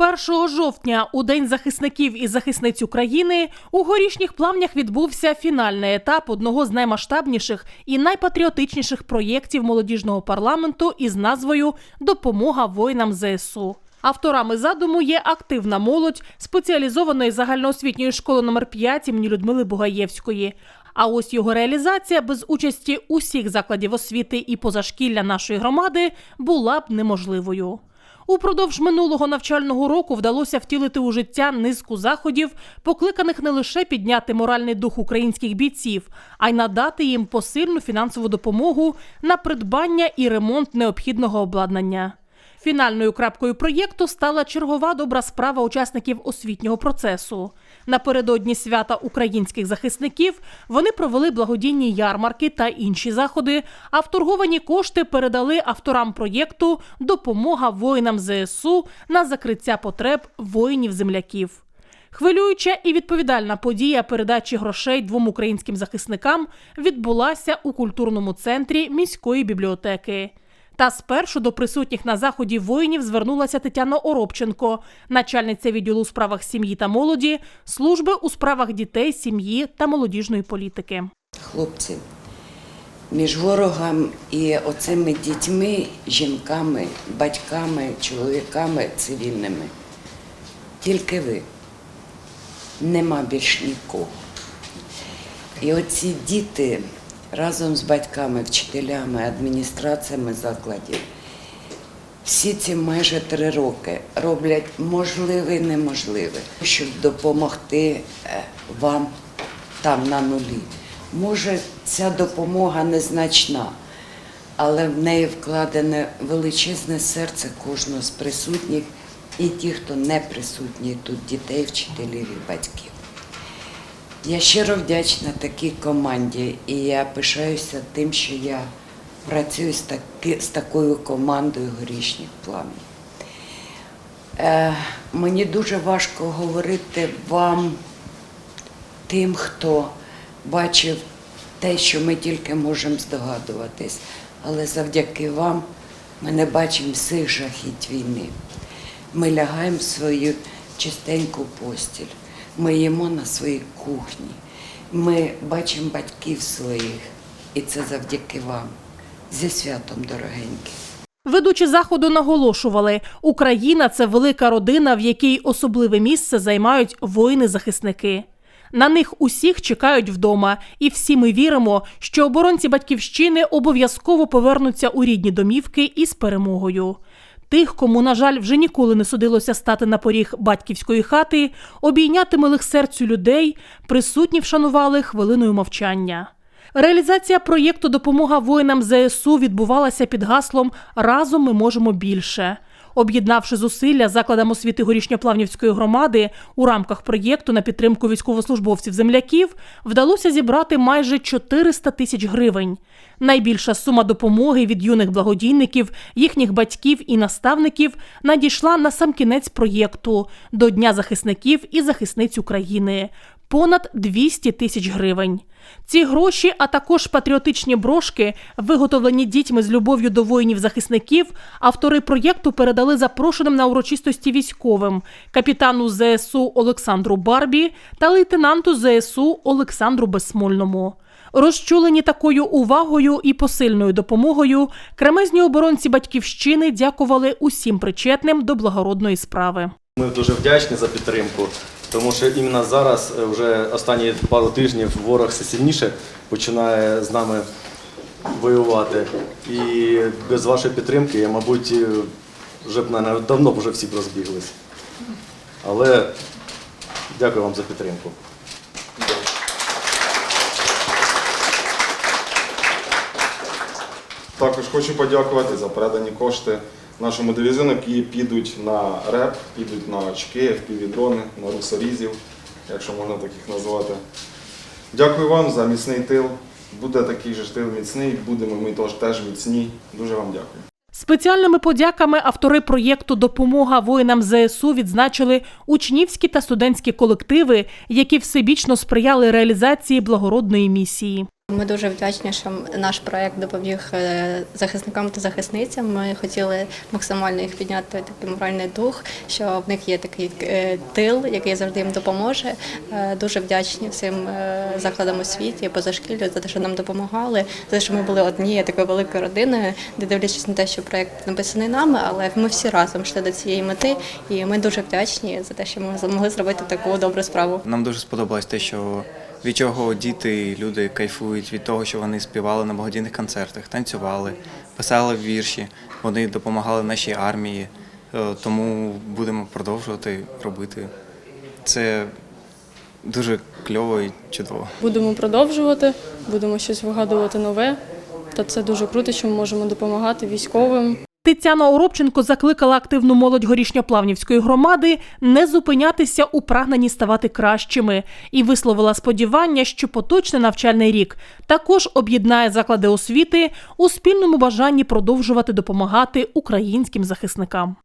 1 жовтня, у День захисників і захисниць України, у горішніх плавнях відбувся фінальний етап одного з наймасштабніших і найпатріотичніших проєктів молодіжного парламенту із назвою Допомога воїнам ЗСУ. Авторами задуму є активна молодь спеціалізованої загальноосвітньої школи номер 5 імені Людмили Бугаєвської. А ось його реалізація без участі усіх закладів освіти і позашкілля нашої громади була б неможливою. Упродовж минулого навчального року вдалося втілити у життя низку заходів, покликаних не лише підняти моральний дух українських бійців, а й надати їм посильну фінансову допомогу на придбання і ремонт необхідного обладнання. Фінальною крапкою проєкту стала чергова добра справа учасників освітнього процесу. Напередодні свята українських захисників вони провели благодійні ярмарки та інші заходи. А вторговані кошти передали авторам проєкту Допомога воїнам ЗСУ на закриття потреб воїнів-земляків. Хвилююча і відповідальна подія передачі грошей двом українським захисникам відбулася у культурному центрі міської бібліотеки. Та спершу до присутніх на заході воїнів звернулася Тетяна Оробченко, начальниця відділу у справах сім'ї та молоді, служби у справах дітей, сім'ї та молодіжної політики. хлопці, між ворогом і оцими дітьми, жінками, батьками, чоловіками цивільними. Тільки ви. Нема більш нікого. І оці діти разом з батьками, вчителями, адміністраціями закладів всі ці майже три роки роблять можливе і неможливе, щоб допомогти е, вам там на нулі. Може, ця допомога незначна, але в неї вкладене величезне серце кожного з присутніх і ті, хто не присутній тут, дітей, вчителів і батьків. Я щиро вдячна такій команді, і я пишаюся тим, що я працюю з, таки, з такою командою горішніх планів. Е, мені дуже важко говорити вам, тим, хто бачив те, що ми тільки можемо здогадуватись, але завдяки вам ми не бачимо всіх жахіть війни. Ми лягаємо в свою чистеньку постіль, ми їмо на своїй кухні, ми бачимо батьків своїх, і це завдяки вам. Зі святом, дорогенькі. Ведучі заходу наголошували, Україна це велика родина, в якій особливе місце займають воїни-захисники. На них усіх чекають вдома, і всі ми віримо, що оборонці батьківщини обов'язково повернуться у рідні домівки із перемогою. Тих, кому, на жаль, вже ніколи не судилося стати на поріг батьківської хати, обійняти милих серцю людей, присутні вшанували хвилиною мовчання. Реалізація проєкту Допомога воїнам ЗСУ відбувалася під гаслом Разом ми можемо більше. Об'єднавши зусилля закладам освіти горішньоплавнівської громади у рамках проєкту на підтримку військовослужбовців земляків вдалося зібрати майже 400 тисяч гривень. Найбільша сума допомоги від юних благодійників, їхніх батьків і наставників надійшла на сам кінець проєкту до Дня захисників і захисниць України понад 200 тисяч гривень. Ці гроші, а також патріотичні брошки, виготовлені дітьми з любов'ю до воїнів-захисників, автори проєкту передали запрошеним на урочистості військовим капітану ЗСУ Олександру Барбі та лейтенанту ЗСУ Олександру Безсмольному. Розчулені такою увагою і посильною допомогою, кремезні оборонці батьківщини дякували усім причетним до благородної справи. Ми дуже вдячні за підтримку, тому що іменно зараз, е, вже останні пару тижнів, ворог все сильніше починає з нами воювати. І без вашої підтримки, я, мабуть, е, вже б наверное, давно б вже всі б розбіглись. Але дякую вам за підтримку. Також хочу подякувати за передані кошти нашому дивізіону, які підуть на РЕП, підуть на очки, впівдрони, на русорізів, якщо можна так їх назвати. Дякую вам за міцний тил. Буде такий же тил міцний, будемо ми теж, теж міцні. Дуже вам дякую. Спеціальними подяками автори проєкту Допомога воїнам ЗСУ відзначили учнівські та студентські колективи, які всебічно сприяли реалізації благородної місії. Ми дуже вдячні, що наш проект допоміг е, захисникам та захисницям. Ми хотіли максимально їх підняти такий моральний дух, що в них є такий е, тил, який завжди їм допоможе. Е, Дуже вдячні всім закладам освіти, позашкіллю за те, що нам допомагали, за те, що ми були однією такою великою родиною, де дивлячись на те, що проект написаний нами, але ми всі разом йшли до цієї мети, і ми дуже вдячні за те, що ми змогли зробити таку добру справу. Нам дуже сподобалось те, що від чого діти, і люди кайфують від того, що вони співали на благодійних концертах, танцювали, писали вірші, вони допомагали нашій армії. Е, Тому будемо продовжувати робити. Це дуже кльово і чудово. Будемо продовжувати, будемо щось вигадувати нове. Та це дуже круто, що ми можемо допомагати військовим. Тетяна Оробченко закликала активну молодь горішньоплавнівської громади не зупинятися у прагненні ставати кращими і висловила сподівання, що поточний навчальний рік також об'єднає заклади освіти у спільному бажанні продовжувати допомагати українським захисникам.